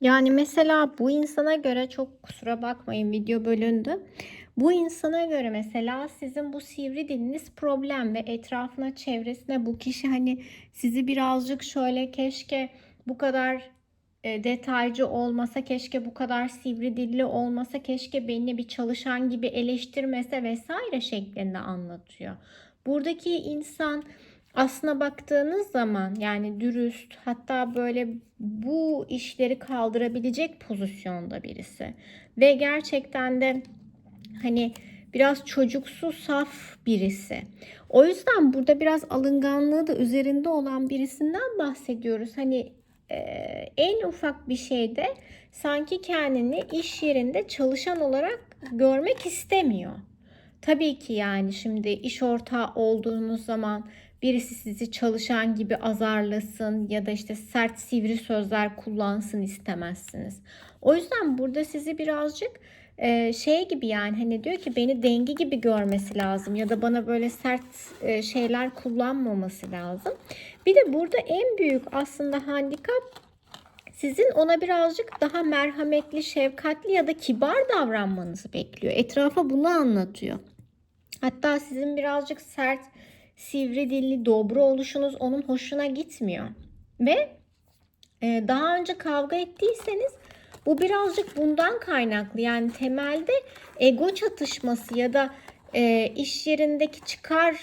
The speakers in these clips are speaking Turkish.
Yani mesela bu insana göre çok kusura bakmayın video bölündü. Bu insana göre mesela sizin bu sivri diliniz problem ve etrafına çevresine bu kişi hani sizi birazcık şöyle keşke bu kadar e, detaycı olmasa, keşke bu kadar sivri dilli olmasa, keşke beni bir çalışan gibi eleştirmese vesaire şeklinde anlatıyor. Buradaki insan aslına baktığınız zaman yani dürüst hatta böyle bu işleri kaldırabilecek pozisyonda birisi ve gerçekten de hani biraz çocuksu saf birisi. O yüzden burada biraz alınganlığı da üzerinde olan birisinden bahsediyoruz. Hani e, en ufak bir şeyde sanki kendini iş yerinde çalışan olarak görmek istemiyor. Tabii ki yani şimdi iş ortağı olduğunuz zaman birisi sizi çalışan gibi azarlasın ya da işte sert sivri sözler kullansın istemezsiniz. O yüzden burada sizi birazcık e, şey gibi yani hani diyor ki beni dengi gibi görmesi lazım ya da bana böyle sert e, şeyler kullanmaması lazım. Bir de burada en büyük aslında handikap sizin ona birazcık daha merhametli, şefkatli ya da kibar davranmanızı bekliyor. Etrafa bunu anlatıyor. Hatta sizin birazcık sert, sivri dilli, dobra oluşunuz onun hoşuna gitmiyor. Ve e, daha önce kavga ettiyseniz bu birazcık bundan kaynaklı. Yani temelde ego çatışması ya da e, iş yerindeki çıkar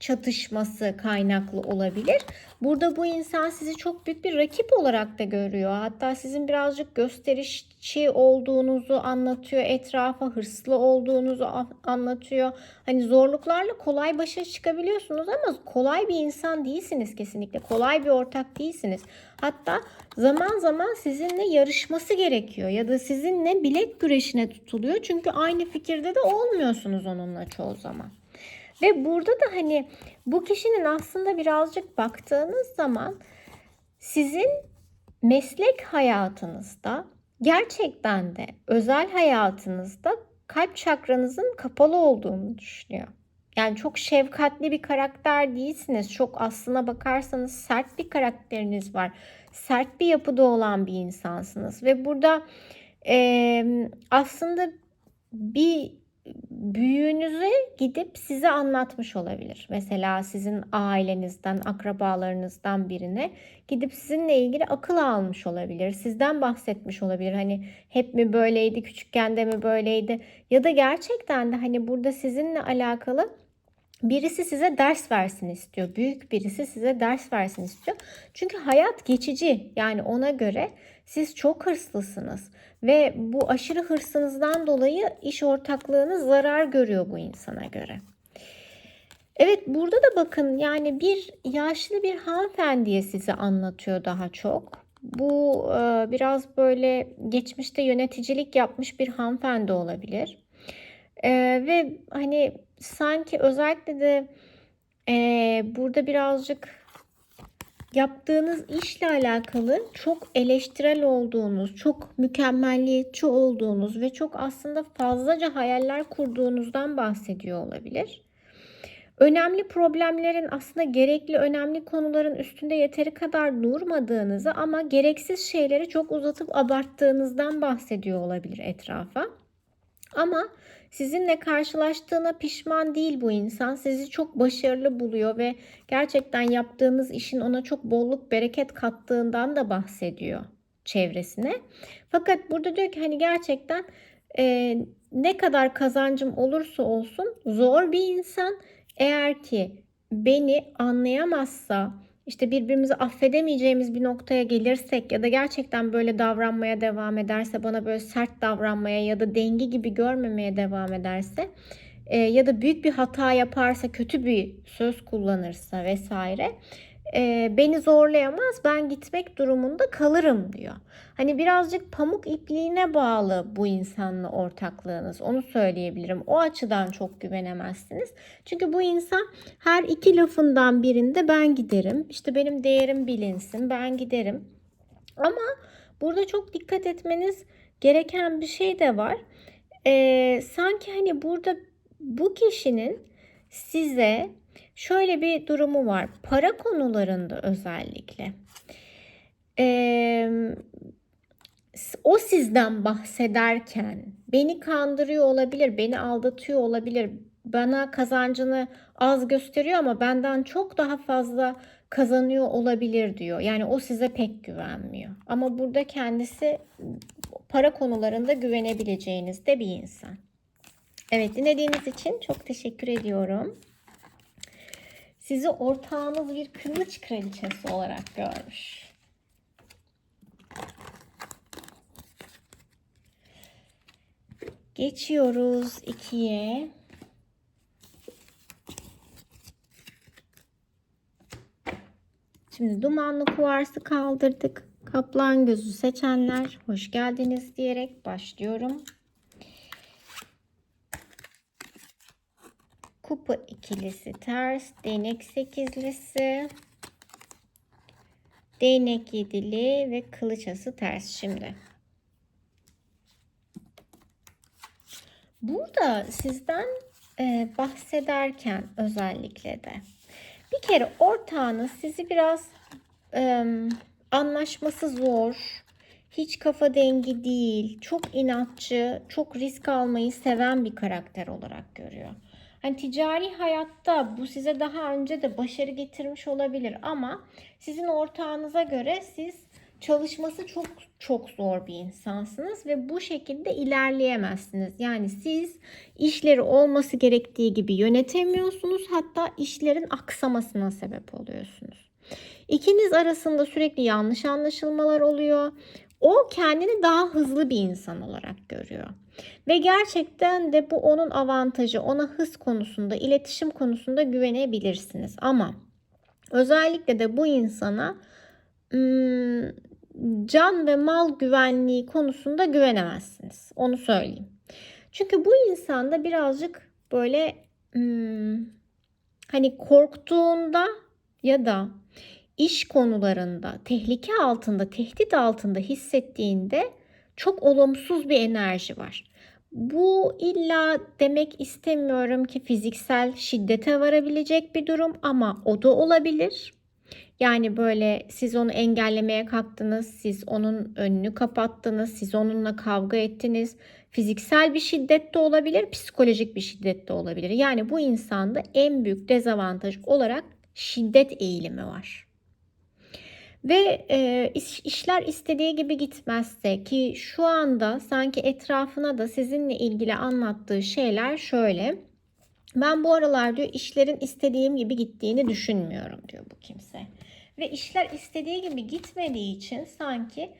çatışması kaynaklı olabilir. Burada bu insan sizi çok büyük bir rakip olarak da görüyor. Hatta sizin birazcık gösterişçi olduğunuzu anlatıyor. Etrafa hırslı olduğunuzu anlatıyor. Hani zorluklarla kolay başa çıkabiliyorsunuz ama kolay bir insan değilsiniz kesinlikle. Kolay bir ortak değilsiniz. Hatta zaman zaman sizinle yarışması gerekiyor ya da sizinle bilek güreşine tutuluyor. Çünkü aynı fikirde de olmuyorsunuz onunla çoğu zaman. Ve burada da hani bu kişinin aslında birazcık baktığınız zaman sizin meslek hayatınızda gerçekten de özel hayatınızda kalp çakranızın kapalı olduğunu düşünüyor. Yani çok şefkatli bir karakter değilsiniz. Çok aslına bakarsanız sert bir karakteriniz var. Sert bir yapıda olan bir insansınız. Ve burada e, aslında bir büyüğünüze gidip size anlatmış olabilir. Mesela sizin ailenizden, akrabalarınızdan birine gidip sizinle ilgili akıl almış olabilir. Sizden bahsetmiş olabilir. Hani hep mi böyleydi, küçükken de mi böyleydi? Ya da gerçekten de hani burada sizinle alakalı birisi size ders versin istiyor. Büyük birisi size ders versin istiyor. Çünkü hayat geçici. Yani ona göre siz çok hırslısınız ve bu aşırı hırsınızdan dolayı iş ortaklığınız zarar görüyor bu insana göre. Evet burada da bakın yani bir yaşlı bir hanımefendiye size anlatıyor daha çok. Bu e, biraz böyle geçmişte yöneticilik yapmış bir hanımefendi olabilir. E, ve hani sanki özellikle de e, burada birazcık yaptığınız işle alakalı çok eleştirel olduğunuz, çok mükemmelliyetçi olduğunuz ve çok aslında fazlaca hayaller kurduğunuzdan bahsediyor olabilir. Önemli problemlerin aslında gerekli önemli konuların üstünde yeteri kadar durmadığınızı ama gereksiz şeyleri çok uzatıp abarttığınızdan bahsediyor olabilir etrafa. Ama Sizinle karşılaştığına pişman değil bu insan. Sizi çok başarılı buluyor ve gerçekten yaptığınız işin ona çok bolluk bereket kattığından da bahsediyor çevresine. Fakat burada diyor ki hani gerçekten e, ne kadar kazancım olursa olsun zor bir insan. Eğer ki beni anlayamazsa, işte birbirimizi affedemeyeceğimiz bir noktaya gelirsek ya da gerçekten böyle davranmaya devam ederse, bana böyle sert davranmaya ya da dengi gibi görmemeye devam ederse e, ya da büyük bir hata yaparsa, kötü bir söz kullanırsa vesaire e, beni zorlayamaz ben gitmek durumunda kalırım diyor. Hani birazcık pamuk ipliğine bağlı bu insanla ortaklığınız onu söyleyebilirim. O açıdan çok güvenemezsiniz. Çünkü bu insan her iki lafından birinde ben giderim. İşte benim değerim bilinsin ben giderim. Ama burada çok dikkat etmeniz gereken bir şey de var. Ee, sanki hani burada bu kişinin size şöyle bir durumu var. Para konularında özellikle. O sizden bahsederken beni kandırıyor olabilir, beni aldatıyor olabilir, bana kazancını az gösteriyor ama benden çok daha fazla kazanıyor olabilir diyor. Yani o size pek güvenmiyor. Ama burada kendisi para konularında güvenebileceğiniz de bir insan. Evet dinlediğiniz için çok teşekkür ediyorum. Sizi ortağınız bir kılıç kraliçesi olarak görmüş. Geçiyoruz ikiye. Şimdi dumanlı kuvarsı kaldırdık. Kaplan gözü seçenler hoş geldiniz diyerek başlıyorum. İkilisi ters, değnek sekizlisi, değnek yedili ve kılıç ası ters şimdi. Burada sizden e, bahsederken özellikle de bir kere ortağınız sizi biraz e, anlaşması zor, hiç kafa dengi değil, çok inatçı, çok risk almayı seven bir karakter olarak görüyor. Hani ticari hayatta bu size daha önce de başarı getirmiş olabilir ama sizin ortağınıza göre siz çalışması çok çok zor bir insansınız ve bu şekilde ilerleyemezsiniz. Yani siz işleri olması gerektiği gibi yönetemiyorsunuz. Hatta işlerin aksamasına sebep oluyorsunuz. İkiniz arasında sürekli yanlış anlaşılmalar oluyor. O kendini daha hızlı bir insan olarak görüyor. Ve gerçekten de bu onun avantajı. Ona hız konusunda, iletişim konusunda güvenebilirsiniz. Ama özellikle de bu insana can ve mal güvenliği konusunda güvenemezsiniz. Onu söyleyeyim. Çünkü bu insanda birazcık böyle hani korktuğunda ya da iş konularında tehlike altında, tehdit altında hissettiğinde çok olumsuz bir enerji var. Bu illa demek istemiyorum ki fiziksel şiddete varabilecek bir durum ama o da olabilir. Yani böyle siz onu engellemeye kalktınız, siz onun önünü kapattınız, siz onunla kavga ettiniz. Fiziksel bir şiddet de olabilir, psikolojik bir şiddet de olabilir. Yani bu insanda en büyük dezavantaj olarak şiddet eğilimi var. Ve e, iş, işler istediği gibi gitmezse ki şu anda sanki etrafına da sizinle ilgili anlattığı şeyler şöyle. Ben bu aralar diyor işlerin istediğim gibi gittiğini düşünmüyorum diyor bu kimse. Ve işler istediği gibi gitmediği için sanki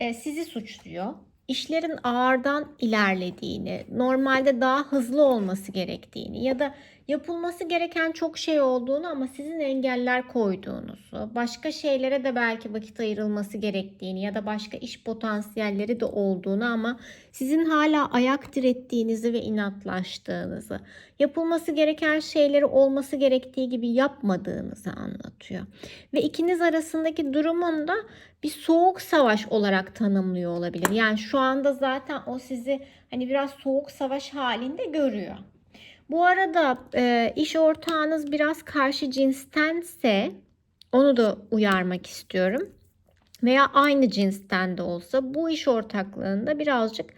e, sizi suçluyor. İşlerin ağırdan ilerlediğini, normalde daha hızlı olması gerektiğini ya da yapılması gereken çok şey olduğunu ama sizin engeller koyduğunuzu, başka şeylere de belki vakit ayrılması gerektiğini ya da başka iş potansiyelleri de olduğunu ama sizin hala ayak direttiğinizi ve inatlaştığınızı, yapılması gereken şeyleri olması gerektiği gibi yapmadığınızı anlatıyor. Ve ikiniz arasındaki durumun da bir soğuk savaş olarak tanımlıyor olabilir. Yani şu anda zaten o sizi hani biraz soğuk savaş halinde görüyor. Bu arada e, iş ortağınız biraz karşı cinstense onu da uyarmak istiyorum. Veya aynı cinsten de olsa bu iş ortaklığında birazcık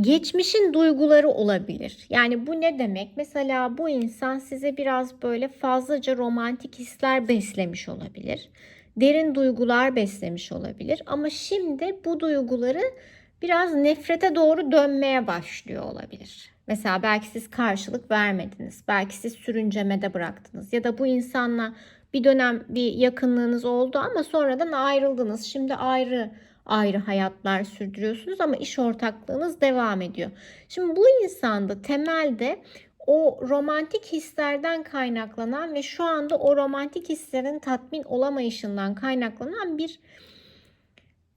geçmişin duyguları olabilir. Yani bu ne demek? Mesela bu insan size biraz böyle fazlaca romantik hisler beslemiş olabilir. Derin duygular beslemiş olabilir. Ama şimdi bu duyguları biraz nefrete doğru dönmeye başlıyor olabilir. Mesela belki siz karşılık vermediniz. Belki siz sürüncemede bıraktınız. Ya da bu insanla bir dönem bir yakınlığınız oldu ama sonradan ayrıldınız. Şimdi ayrı ayrı hayatlar sürdürüyorsunuz ama iş ortaklığınız devam ediyor. Şimdi bu insanda temelde o romantik hislerden kaynaklanan ve şu anda o romantik hislerin tatmin olamayışından kaynaklanan bir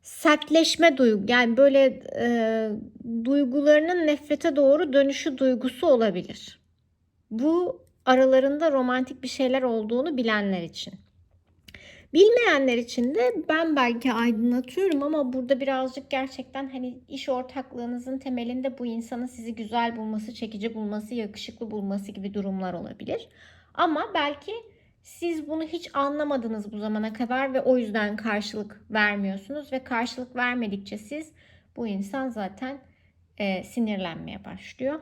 sertleşme duygu yani böyle e, duygularının nefrete doğru dönüşü duygusu olabilir. Bu aralarında romantik bir şeyler olduğunu bilenler için. Bilmeyenler için de ben belki aydınlatıyorum ama burada birazcık gerçekten hani iş ortaklığınızın temelinde bu insanın sizi güzel bulması, çekici bulması, yakışıklı bulması gibi durumlar olabilir. Ama belki Siz bunu hiç anlamadınız bu zamana kadar ve o yüzden karşılık vermiyorsunuz ve karşılık vermedikçe siz bu insan zaten e, sinirlenmeye başlıyor.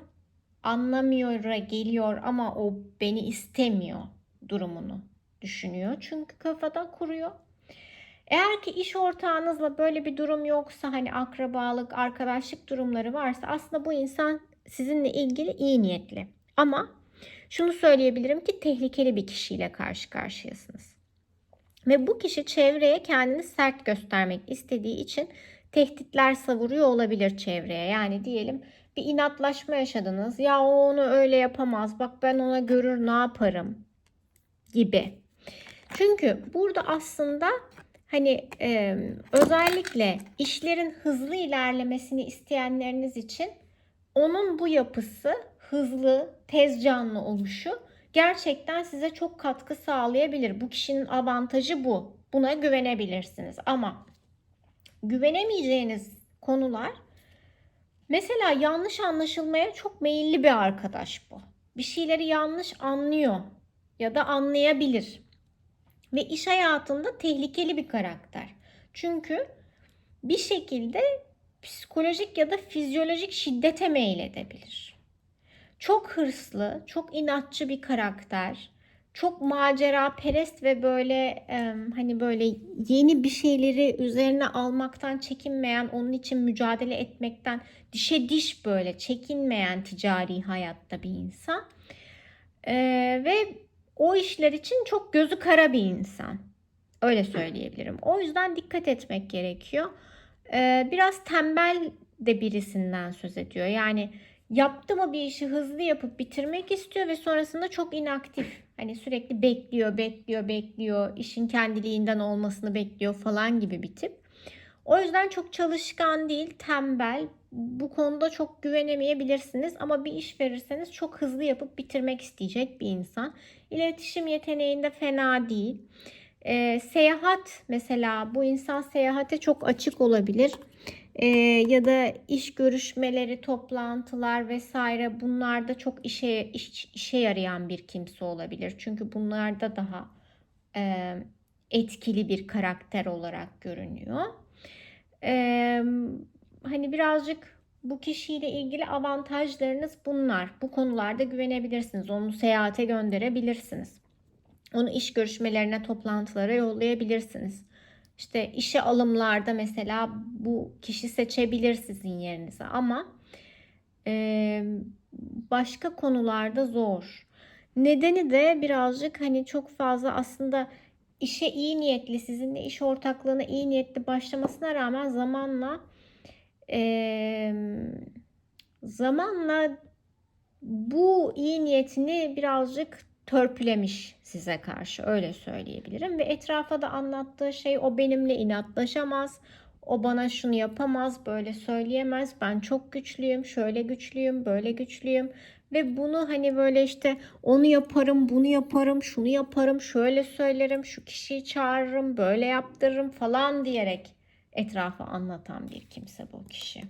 Anlamıyor geliyor ama o beni istemiyor durumunu düşünüyor. Çünkü kafada kuruyor. Eğer ki iş ortağınızla böyle bir durum yoksa hani akrabalık, arkadaşlık durumları varsa aslında bu insan sizinle ilgili iyi niyetli. Ama şunu söyleyebilirim ki tehlikeli bir kişiyle karşı karşıyasınız. Ve bu kişi çevreye kendini sert göstermek istediği için tehditler savuruyor olabilir çevreye. Yani diyelim bir inatlaşma yaşadınız. Ya o onu öyle yapamaz. Bak ben ona görür ne yaparım gibi. Çünkü burada aslında hani e, özellikle işlerin hızlı ilerlemesini isteyenleriniz için onun bu yapısı hızlı, tez canlı oluşu gerçekten size çok katkı sağlayabilir. Bu kişinin avantajı bu. Buna güvenebilirsiniz. Ama güvenemeyeceğiniz konular mesela yanlış anlaşılmaya çok meyilli bir arkadaş bu. Bir şeyleri yanlış anlıyor ya da anlayabilir. Ve iş hayatında tehlikeli bir karakter. Çünkü bir şekilde psikolojik ya da fizyolojik şiddete meyledebilir. Çok hırslı, çok inatçı bir karakter. Çok macera perest ve böyle e, hani böyle yeni bir şeyleri üzerine almaktan çekinmeyen, onun için mücadele etmekten dişe diş böyle çekinmeyen ticari hayatta bir insan. E, ve o işler için çok gözü kara bir insan. Öyle söyleyebilirim. O yüzden dikkat etmek gerekiyor. Ee, biraz tembel de birisinden söz ediyor. Yani yaptı mı bir işi hızlı yapıp bitirmek istiyor ve sonrasında çok inaktif. Hani sürekli bekliyor, bekliyor, bekliyor. işin kendiliğinden olmasını bekliyor falan gibi bir tip. O yüzden çok çalışkan değil, tembel. Bu konuda çok güvenemeyebilirsiniz ama bir iş verirseniz çok hızlı yapıp bitirmek isteyecek bir insan. İletişim yeteneğinde fena değil. Ee, seyahat mesela bu insan seyahate çok açık olabilir. Ee, ya da iş görüşmeleri, toplantılar vesaire bunlarda çok işe iş, işe yarayan bir kimse olabilir. Çünkü bunlarda daha e, etkili bir karakter olarak görünüyor. Ee, hani birazcık bu kişiyle ilgili avantajlarınız bunlar. Bu konularda güvenebilirsiniz. Onu seyahate gönderebilirsiniz. Onu iş görüşmelerine, toplantılara yollayabilirsiniz. İşte işe alımlarda mesela bu kişi seçebilir sizin yerinize ama e, başka konularda zor. Nedeni de birazcık hani çok fazla aslında işe iyi niyetli, sizinle iş ortaklığına iyi niyetli başlamasına rağmen zamanla e, zamanla bu iyi niyetini birazcık törpülemiş size karşı öyle söyleyebilirim ve etrafa da anlattığı şey o benimle inatlaşamaz. O bana şunu yapamaz, böyle söyleyemez. Ben çok güçlüyüm, şöyle güçlüyüm, böyle güçlüyüm. Ve bunu hani böyle işte onu yaparım, bunu yaparım, şunu yaparım, şöyle söylerim, şu kişiyi çağırırım, böyle yaptırırım falan diyerek etrafa anlatan bir kimse bu kişi.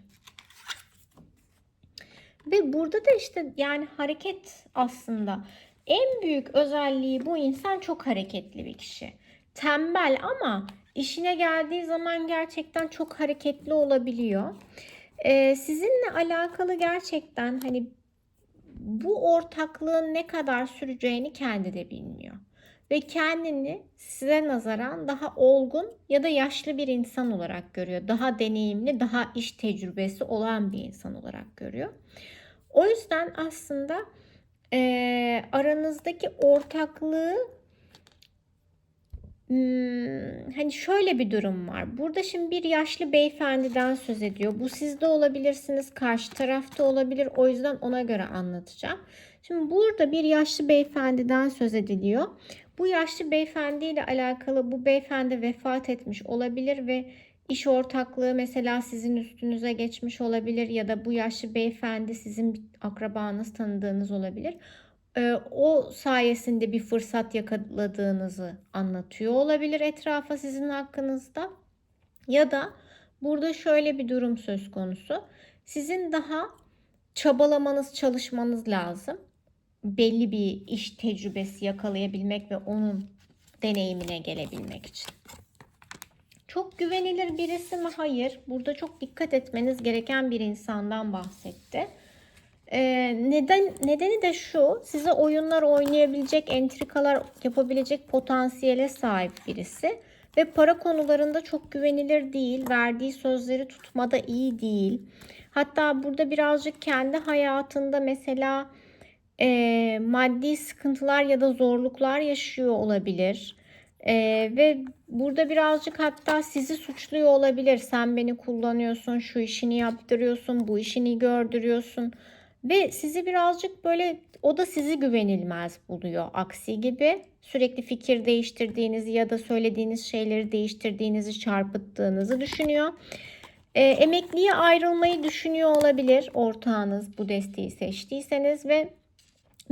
Ve burada da işte yani hareket aslında en büyük özelliği bu insan çok hareketli bir kişi. Tembel ama işine geldiği zaman gerçekten çok hareketli olabiliyor. Ee, sizinle alakalı gerçekten hani bu ortaklığın ne kadar süreceğini kendi de bilmiyor. Ve kendini size nazaran daha olgun ya da yaşlı bir insan olarak görüyor. Daha deneyimli, daha iş tecrübesi olan bir insan olarak görüyor. O yüzden aslında e, aranızdaki ortaklığı Hmm, hani şöyle bir durum var. Burada şimdi bir yaşlı beyefendiden söz ediyor. Bu sizde olabilirsiniz, karşı tarafta olabilir. O yüzden ona göre anlatacağım. Şimdi burada bir yaşlı beyefendiden söz ediliyor. Bu yaşlı beyefendiyle alakalı bu beyefendi vefat etmiş olabilir ve iş ortaklığı mesela sizin üstünüze geçmiş olabilir ya da bu yaşlı beyefendi sizin akrabanız tanıdığınız olabilir. Ee, o sayesinde bir fırsat yakaladığınızı anlatıyor olabilir etrafa sizin hakkınızda. Ya da burada şöyle bir durum söz konusu. Sizin daha çabalamanız, çalışmanız lazım. belli bir iş tecrübesi yakalayabilmek ve onun deneyimine gelebilmek için. Çok güvenilir birisi mi? Hayır. Burada çok dikkat etmeniz gereken bir insandan bahsetti. Ee, neden nedeni de şu. Size oyunlar oynayabilecek, entrikalar yapabilecek potansiyele sahip birisi ve para konularında çok güvenilir değil. Verdiği sözleri tutmada iyi değil. Hatta burada birazcık kendi hayatında mesela e, maddi sıkıntılar ya da zorluklar yaşıyor olabilir. E, ve burada birazcık hatta sizi suçluyor olabilir. Sen beni kullanıyorsun, şu işini yaptırıyorsun, bu işini gördürüyorsun. Ve sizi birazcık böyle o da sizi güvenilmez buluyor. Aksi gibi sürekli fikir değiştirdiğinizi ya da söylediğiniz şeyleri değiştirdiğinizi, çarpıttığınızı düşünüyor. E, emekliye ayrılmayı düşünüyor olabilir ortağınız bu desteği seçtiyseniz ve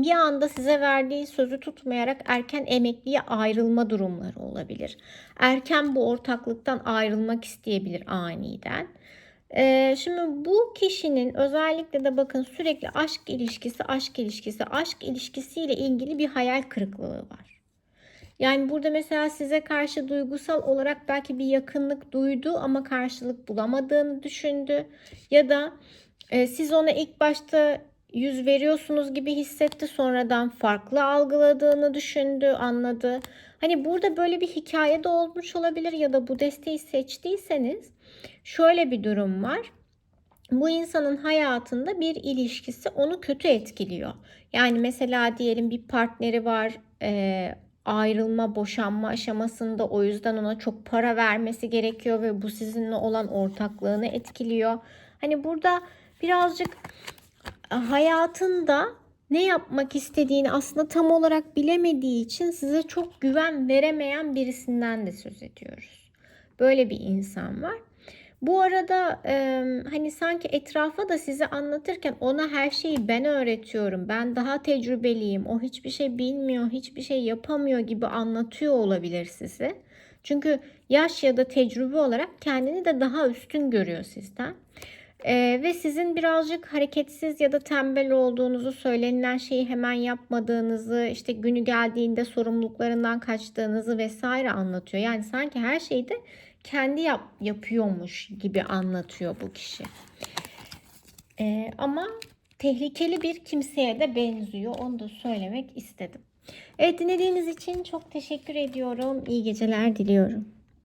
bir anda size verdiği sözü tutmayarak erken emekliye ayrılma durumları olabilir. Erken bu ortaklıktan ayrılmak isteyebilir aniden. Ee, şimdi bu kişinin özellikle de bakın sürekli aşk ilişkisi, aşk ilişkisi, aşk ilişkisiyle ilgili bir hayal kırıklığı var. Yani burada mesela size karşı duygusal olarak belki bir yakınlık duydu ama karşılık bulamadığını düşündü. Ya da e, siz ona ilk başta yüz veriyorsunuz gibi hissetti sonradan farklı algıladığını düşündü, anladı. Hani burada böyle bir hikaye de olmuş olabilir ya da bu desteği seçtiyseniz şöyle bir durum var. Bu insanın hayatında bir ilişkisi onu kötü etkiliyor. Yani mesela diyelim bir partneri var, e, ayrılma, boşanma aşamasında o yüzden ona çok para vermesi gerekiyor ve bu sizinle olan ortaklığını etkiliyor. Hani burada birazcık hayatında ne yapmak istediğini aslında tam olarak bilemediği için size çok güven veremeyen birisinden de söz ediyoruz. Böyle bir insan var. Bu arada e, hani sanki etrafa da size anlatırken ona her şeyi ben öğretiyorum. Ben daha tecrübeliyim. O hiçbir şey bilmiyor, hiçbir şey yapamıyor gibi anlatıyor olabilir size. Çünkü yaş ya da tecrübe olarak kendini de daha üstün görüyor sizden. Ee, ve sizin birazcık hareketsiz ya da tembel olduğunuzu, söylenilen şeyi hemen yapmadığınızı, işte günü geldiğinde sorumluluklarından kaçtığınızı vesaire anlatıyor. Yani sanki her şeyi de kendi yap, yapıyormuş gibi anlatıyor bu kişi. Ee, ama tehlikeli bir kimseye de benziyor. Onu da söylemek istedim. Evet dinlediğiniz için çok teşekkür ediyorum. İyi geceler diliyorum.